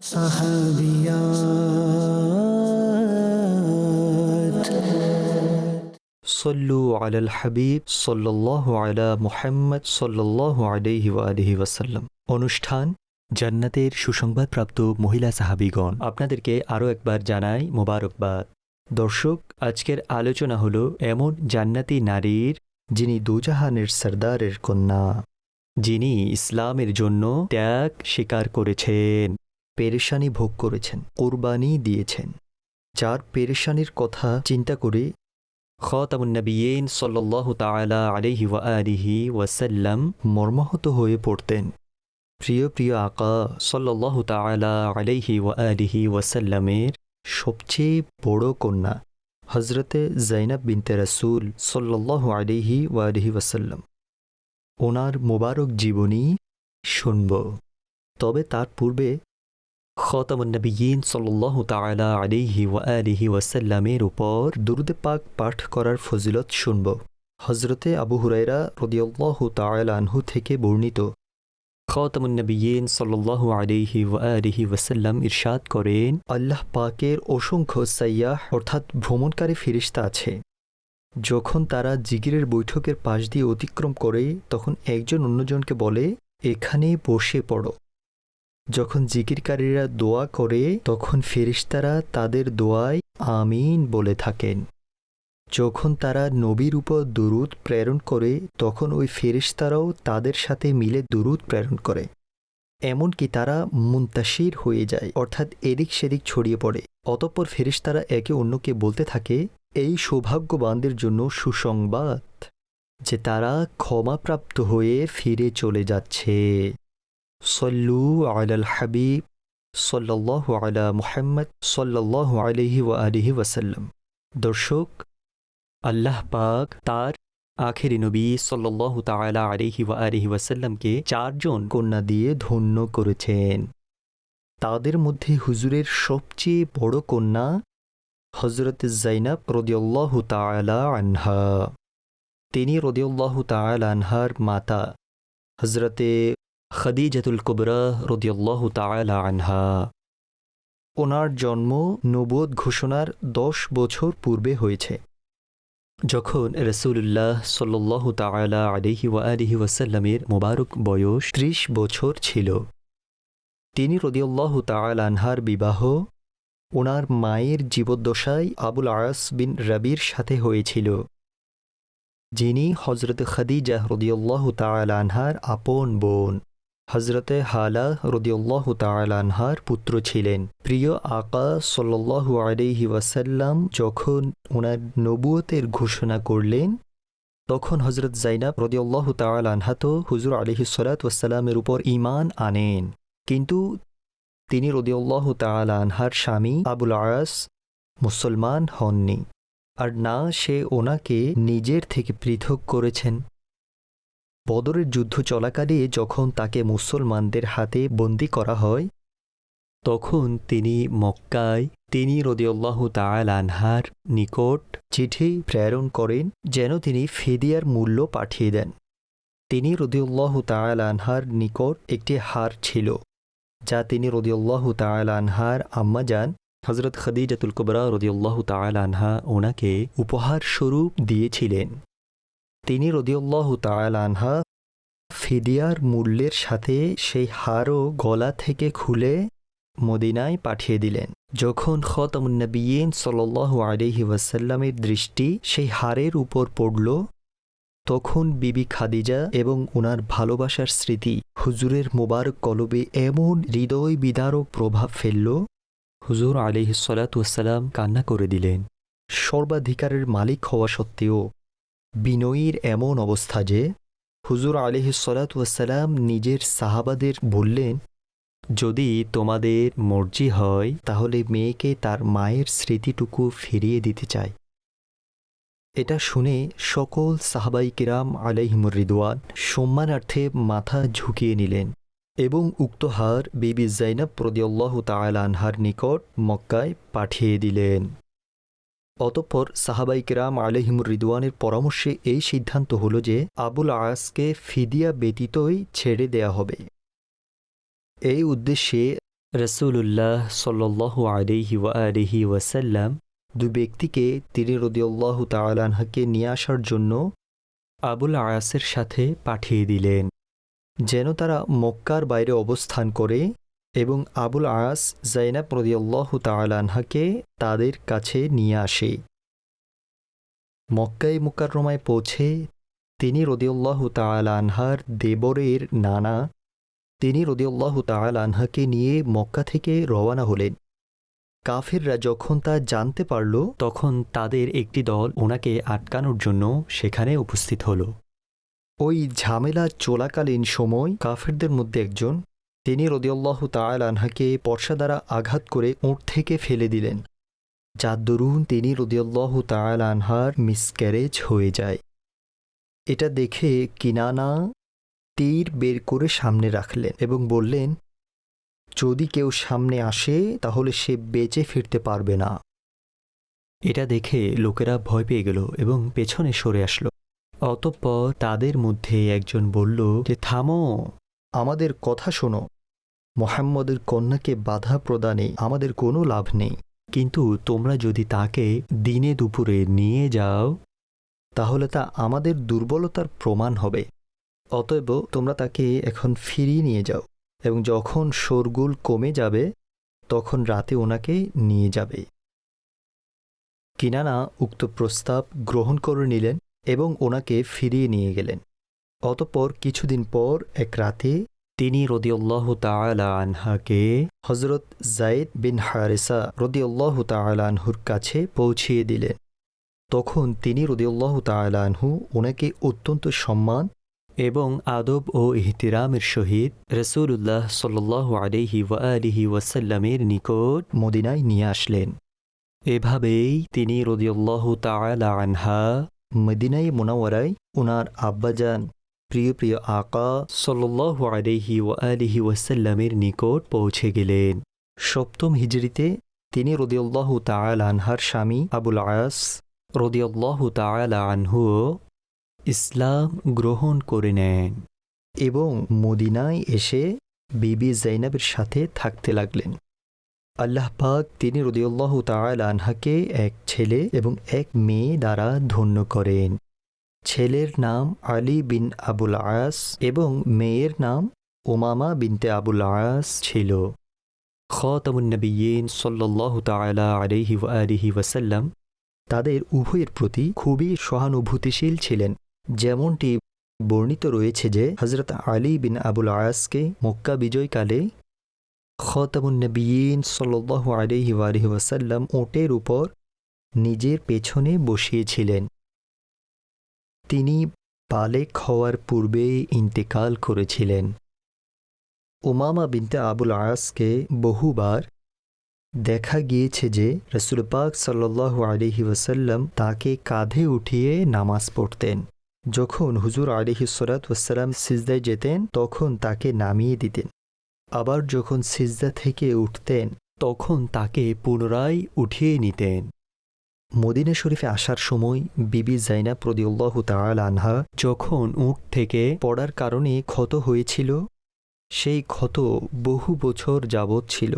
صحابيات সল্লু আলাল হাবিব সল্লাহ আলা মুহাম্মদ সল্লাহ আলহি আলহি ওয়াসাল্লাম অনুষ্ঠান জান্নাতের সুসংবাদপ্রাপ্ত মহিলা সাহাবিগণ আপনাদেরকে আরও একবার জানাই মোবারকবাদ দর্শক আজকের আলোচনা হলো এমন জান্নাতি নারীর যিনি দুজাহানের সর্দারের কন্যা যিনি ইসলামের জন্য ত্যাগ স্বীকার করেছেন পেরেশানি ভোগ করেছেন, কোরবানি দিয়েছেন। যার পেরেশানির কথা চিন্তা করে খতামুন্নবীন সল্লাহ তালা আলহি ওয়ালিহি ওয়াসাল্লাম মর্মাহত হয়ে পড়তেন। প্রিয় প্রিয় আকা সল্লাহ তালা আলহি ওয়ালিহি ওয়াসাল্লামের সবচেয়ে বড় কন্যা হজরতে জৈনব বিনতে রসুল সল্লাহ আলহি ওয়ালিহি ওয়াসাল্লাম। ওনার মোবারক জীবনী শুনব। তবে তার পূর্বে খতামুন্নবীন সল্লাহ তালা আলিহি ওয়ালিহি ওয়াসাল্লামের উপর দুরুদে পাক পাঠ করার ফজিলত শুনব হজরতে আবু হুরাইরা রদিয়াল্লাহু তাআলা আনহু থেকে বর্ণিত খতামুন্নবীন সল্লাহ আলিহি ওয়ালিহি ওয়াসাল্লাম ইরশাদ করেন আল্লাহ পাকের অসংখ্য সাইয়াহ অর্থাৎ ভ্রমণকারী ফিরিস্তা আছে। যখন তারা জিগিরের বৈঠকের পাশ দিয়ে অতিক্রম করে, তখন একজন অন্যজনকে বলে এখানে বসে পড়ো। যখন জিকিরকারীরা দোয়া করে, তখন ফেরিস্তারা তাদের দোয়ায় আমিন বলে থাকেন। যখন তারা নবীর উপর দুরুদ প্রেরণ করে, তখন ওই ফেরিস্তারাও তাদের সাথে মিলে দুরুদ প্রেরণ করে। এমনকি তারা মুন্তাসির হয়ে যায়, অর্থাৎ এদিক সেদিক ছড়িয়ে পড়ে। অতঃপর ফেরিস্তারা একে অন্যকে বলতে থাকে, এই সৌভাগ্যবানদের জন্য সুসংবাদ যে তারা ক্ষমাপ্রাপ্ত হয়ে ফিরে চলে যাচ্ছে। সল্লু আলাল হাবিব সল্লাহ আলা মুহাম্মদ সল্লাহ আলহি ওয়া আলিহি ওয়াসাল্লাম। দর্শক, আল্লাহ পাক তার আখেরি নবী সল্লাহ তালা আলিহি ওয়া আলিহি ওয়াসাল্লামকে চারজন কন্যা দিয়ে ধন্য করেছেন। তাদের মধ্যে হুজুরের সবচেয়ে বড় কন্যা হজরত জাইনাব রদিয়াল্লাহ তালা আনহা। তিনি রদিয়াল্লাহ তালা আনহার মাতা হজরতে খদিজাতুল কুবরা রদিয়াল্লাহ তালা আনহা। ওনার জন্ম নবোধ ঘোষণার দশ বছর পূর্বে হয়েছে। যখন রসুল্লাহ সাল্লাহ তালা আলিহি ওয়া আলিহি ওয়াসাল্লামের মোবারক বয়স ত্রিশ বছর ছিল। তিনি রদিয়াল্লাহ তাল আনহার বিবাহ ওনার মায়ের জীবদ্দশায় আবুল আয়াস বিন রবির সাথে হয়েছিল। যিনি হজরত খদিজা রদিয়াল্লাহ তাল আনহার আপন বোন। হজরতে হালা রদিউল্লাহ তালানহার পুত্র ছিলেন। প্রিয় আকা সল্লাহ আলহি ওয়াসাল্লাম যখন ওনার নবুয়তের ঘোষণা করলেন, তখন হজরত জাইনাব রদিউল্লাহ তালানহা তো হুজুর আলহি সলাত ওয়াসাল্লামের উপর ইমান আনেন। কিন্তু তিনি রদিউল্লাহ তালানহার স্বামী আবুল আয়াস মুসলমান হননি। আর না সে ওনাকে নিজের থেকে পৃথক করেছেন। বদরের যুদ্ধ চলাকালে যখন তাকে মুসলমানদের হাতে বন্দি করা হয়, তখন তিনি মক্কায়, তিনি রদিউল্লাহ তাল আনহার নিকট চিঠি প্রেরণ করেন যেন তিনি ফেদিয়ার মূল্য পাঠিয়ে দেন। তিনি রদিউল্লাহ তাল আনহার নিকট একটি হার ছিল, যা তিনি রদিউল্লাহ তাল আনহার আম্মা যান হজরত খদিজাতুল কুবরা রদিউল্লাহ তাল আনহা ওনাকে উপহার স্বরূপ দিয়েছিলেন। তিনি রদিউল্লাহ তাল আনহা ফিদিয়ার মূল্যের সাথে সেই হারও গলা থেকে খুলে মদিনায় পাঠিয়ে দিলেন। যখন খতমুন্নবীন সাল্লাহ আলহি ওয়াসাল্লামের দৃষ্টি সেই হারের উপর পড়ল, তখন বিবি খাদিজা এবং ওনার ভালোবাসার স্মৃতি হুজুরের মোবারক কলবে এমন হৃদয় বিদারক প্রভাব ফেলল, হুজুর আলিহ সালাতাম কান্না করে দিলেন। সর্বাধিকারের মালিক হওয়া সত্ত্বেও বিনয়ীর এমন অবস্থা যে হুজুর আলিহ সালাতাম নিজের সাহাবাদের বললেন, যদি তোমাদের মর্জি হয়, তাহলে মেয়েকে তার মায়ের স্মৃতিটুকু ফিরিয়ে দিতে চায় এটা শুনে সকল সাহাবাই কিরাম আলাইহিমুর রিদওয়ান সম্মানার্থে মাথা ঝুঁকিয়ে নিলেন এবং উক্ত হার বিবি জাইনাব প্রদিয়াল্লাহ তাল নিকট মক্কায় পাঠিয়ে দিলেন। অতঃপর সাহাবাই কিরাম আলহিমুর রিদওয়ানের পরামর্শে এই সিদ্ধান্ত হল যে আবুল আয়াসকে ফিদিয়া ব্যতীতই ছেড়ে দেয়া হবে। এই উদ্দেশ্যে রসুল্লাহ সাল্লাহ আলিহি ওয়ালিহি ওয়াসাল্লাম দু ব্যক্তিকে তিনি রদিউল্লাহ তালানহাকে নিয়ে আসার জন্য আবুল আয়াসের সাথে পাঠিয়ে দিলেন। যেন তারা মক্কার বাইরে অবস্থান করে এবং আবুল আয়াস জাইনাব রদিউল্লাহ তালানহাকে তাদের কাছে নিয়ে আসে। মক্কায় মুকাররমায় পৌঁছে তিনি রদিউল্লাহ তালানহার দেবরের নানা, তিনি রদিউল্লাহ তালানহাকে নিয়ে মক্কা থেকে রওয়ানা হলেন। কাফিররা যখন তা জানতে পারল, তখন তাদের একটি দল ওনাকে আটকানোর জন্য সেখানে উপস্থিত হল। ওই ঝামেলা চলাকালীন সময় কাফেরদের মধ্যে একজন তিনি রদিউল্লাহ তাল আনহাকে পর্ষা দ্বারা আঘাত করে উঁট থেকে ফেলে দিলেন। যার দরুন তিনি রদিউল্লাহ তাল আনহার মিসক্যারেজ হয়ে যায়। এটা দেখে কিনানা তীর বের করে সামনে রাখলেন এবং বললেন, যদি কেউ সামনে আসে, তাহলে সে বেঁচে ফিরতে পারবে না। এটা দেখে লোকেরা ভয় পেয়ে গেল এবং পেছনে সরে আসলো। অতঃপর তাদের মধ্যে একজন বলল, যে থামো, আমাদের কথা শোনো। মোহাম্মদের কন্যাকে বাধা প্রদানে আমাদের কোনো লাভ নেই। কিন্তু তোমরা যদি তাকে দিনে দুপুরে নিয়ে যাও, তাহলে তা আমাদের দুর্বলতার প্রমাণ হবে। অতএব তোমরা তাকে এখন ফিরিয়ে নিয়ে যাও এবং যখন শোরগুল কমে যাবে, তখন রাতে ওনাকে নিয়ে যাবে। কিনানা উক্ত প্রস্তাব গ্রহণ করে নিলেন এবং ওনাকে ফিরিয়ে নিয়ে গেলেন। অতপর কিছুদিন পর এক রাতে তিনি রদিউল্লাহ তালা আনহাকে হজরত জাইদ বিন হারেসা রদিউল্লাহ তালা আনহুর কাছে পৌঁছিয়ে দিলেন। তখন তিনি রদিউল্লাহ তালা আনহু ওনাকে অত্যন্ত সম্মান এবং আদব ও ইহতিরামের সহিত রসুল্লাহ সাল্লাহ আলিহি ওয়ালিহি ওয়াসাল্লামের নিকট মদিনায় নিয়ে আসলেন। এভাবেই তিনি রদিউল্লাহ তালা আনহা মদিনাই মোনাওয়ারায় ওনার আব্বাজান প্রিয় প্রিয় আকা সাল্লাহ আলিহি ওয়ালিহি ওয়াসাল্লামের নিকট পৌঁছে গেলেন। সপ্তম হিজড়িতে তিনি রদিউল্লাহ তাল আনহার স্বামী আবুল আয়াস রদিউল্লাহ তাল আনহুও ইসলাম গ্রহণ করে নেন এবং মদিনায় এসে বিবি জাইনাবের সাথে থাকতে লাগলেন। আল্লাহ পাক তিনি রদিউল্লাহ তাল আনহাকে এক ছেলে এবং এক মেয়ে দ্বারা ধন্য করেন। ছেলের নাম আলী বিন আবুল আয়াস এবং মেয়ের নাম ওমামা বিনতে আবুল আয়াস ছিল। খতামুন্নবীন সাল্লাহ তালা আলহি আলিহি ওয়াসাল্লাম তাদের উভয়ের প্রতি খুবই সহানুভূতিশীল ছিলেন। যেমনটি বর্ণিত রয়েছে যে হজরত আলী বিন আবুল আয়াসকে মক্কা বিজয়কালে খতামুন্নবীন সাল্লাহ আলহি আলহি ওয়াসাল্লাম ওটের উপর নিজের পেছনে বসিয়েছিলেন। তিনি বালেক হওয়ার পূর্বেই ইন্তেকাল করেছিলেন। উমামা বিনতে আবুল আয়াসকে বহুবার দেখা গিয়েছে যে রসুল পাক সাল্লাহ আলিহি ওয়াসাল্লাম তাকে কাঁধে উঠিয়ে নামাজ পড়তেন। যখন হুজুর আলিহি সরাত সিজদায় যেতেন, তখন তাকে নামিয়ে দিতেন। আবার যখন সিজদা থেকে উঠতেন, তখন তাকে পুনরায় উঠিয়ে নিতেন। মদিনা শরীফে আসার সময় বিবি জাইনা প্রদিউল্লাহ তাল আনহা যখন উঠ থেকে পড়ার কারণে ক্ষত হয়েছিল, সেই ক্ষত বহু বছর যাবৎ ছিল।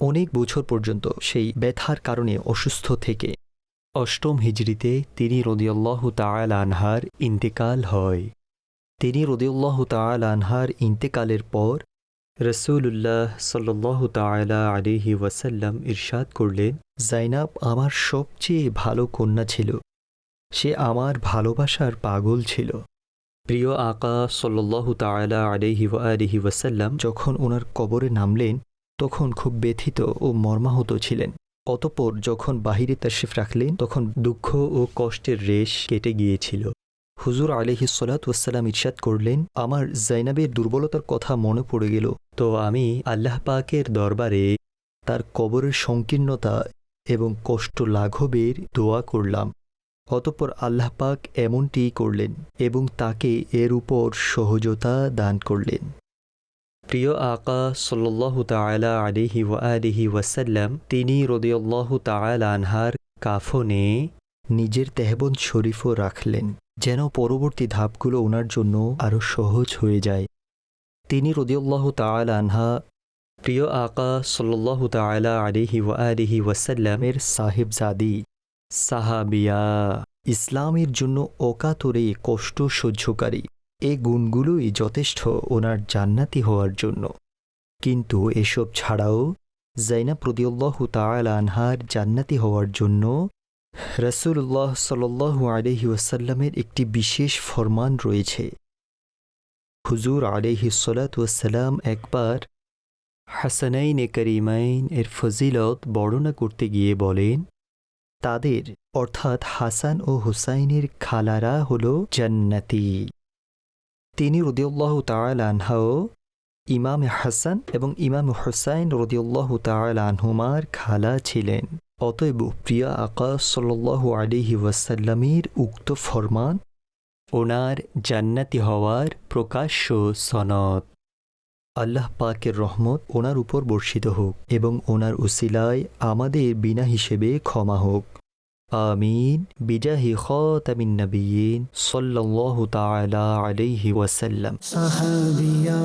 অনেক বছর পর্যন্ত সেই ব্যথার কারণে অসুস্থ থেকে। অষ্টম হিজড়িতে তিনি রদিউল্লাহ তাল আনহার ইন্তেকাল হয়। তিনি রদিউল্লাহ তাল আনহার ইন্তেকালের পর রসুল্লাহ সাল্লাহ তালা আলিহি ওয়াসাল্লাম ইরশাদ করলেন জাইনাব আমার সবচেয়ে ভালো কন্যা ছিল। সে আমার ভালোবাসার পাগল ছিল। প্রিয় আকা সাল্লাহ তালা আলিহি আলিহি ওয়াসাল্লাম যখন ওনার কবরে নামলেন তখন খুব ব্যথিত ও মর্মাহত ছিলেন। অতপর যখন বাহিরে তাশিফ রাখলেন তখন দুঃখ ও কষ্টের রেশ কেটে গিয়েছিল। হুজুর আলিহি সালাতাম ইরশাদ করলেন আমার জাইনাবের দুর্বলতার কথা মনে পড়ে গেল। তো আমি আল্লাহ পাকের দরবারে তার কবরের সংকীর্ণতা এবং কষ্ট লাঘবের দোয়া করলাম। অতপর আল্লাহ পাক এমনটিই করলেন এবং তাকে এর উপর সহজতা দান করলেন। প্রিয় আকা সাল্লাহ তালা আলিহি ওয়ালিহি ওয়াসাল্লাম, তিনি রদিয়াল্লাহ তালা আনহার কাফনে নিজের তেহবন শরীফও রাখলেন, যেন পরবর্তী ধাপগুলো ওনার জন্য আরও সহজ হয়ে যায়। তিনি রদিউল্লাহ তাল আনহা প্রিয় আকা সাল্লাহ তালা আলিহি ওয়া আলিহি ওয়াসাল্লামের সাহেবজাদি, সাহাবিয়া, ইসলামের জন্য অকাতরে কষ্ট সহ্যকারী এই গুণগুলোই যথেষ্ট ওনার জান্নাতি হওয়ার জন্য। কিন্তু এসব ছাড়াও জাইনা প্রদিউল্লাহ তাল আনহার জান্নাতি হওয়ার জন্য রসুল্লাহ সাল্লু আলহি ওয়াসাল্লামের একটি বিশেষ ফরমান রয়েছে। হুজুর আলহি সালাতাম একবার হাসানাইন এ করিমাইন এর ফজিলত বর্ণনা করতে গিয়ে বলেন, তাদের, অর্থাৎ হাসান ও হুসাইনের খালারা হল জান্নাতি। তিনি রদিউল্লাহ তাল আনহাও ইমাম হাসান এবং ইমাম হুসাইন রদিউল্লাহ তাল আনহুমার খালা ছিলেন। অতএব প্রিয়া আকা সাল্লাহ আলিহি ওয়াসাল্লামের উক্ত ফরমান, ওনার জান্নাতি হওয়ার প্রকাশ্য সনদ। আল্লাহ পাকের রহমত ওনার উপর বর্ষিত হোক এবং ওনার উসিলায় আমাদের বিনা হিসেবে ক্ষমা হোক। আমিন। বিজাহি খাতামিন নবীন সাল্লাল্লাহু তাআলা আলাইহি ওয়াসাল্লাম। সাহাবিয়া